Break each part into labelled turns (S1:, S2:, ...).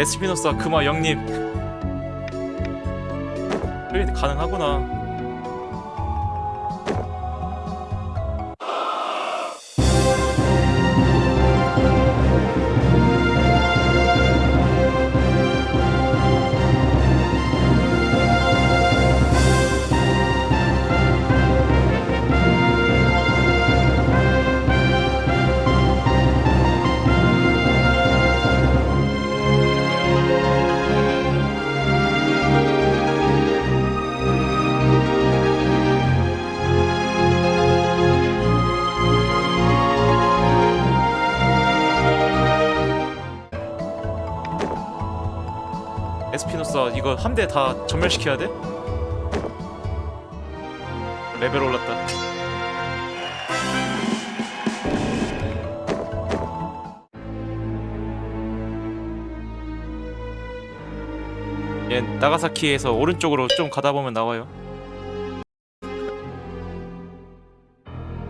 S1: 에스피노사 그마 영님. 트레이드 가능하구나 에스피노사 이거 한 대 다 전멸시켜야 돼? 레벨 올랐다. 얘 나가사키에서 오른쪽으로 좀 가다 보면 나와요.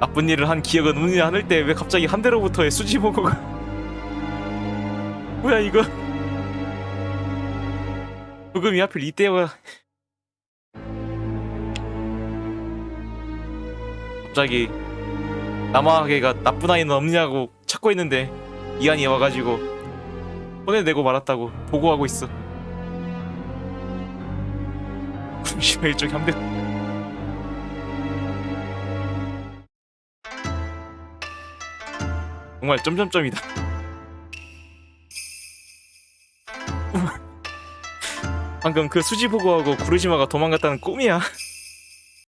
S1: 나쁜 일을 한 기억은 운이 않을 때 왜 갑자기 한 대로부터의 수지보고가 뭐야 이거 부금이 하필 이때가 갑자기 남아계가 나쁜 아이는 없냐고 찾고 있는데 이한이 와가지고 혼내내고 말았다고 보고하고 있어. 심해 일종의 한대 정말 점점점이다 방금 그 수지 보고하고 구르지마가 도망갔다는 꿈이야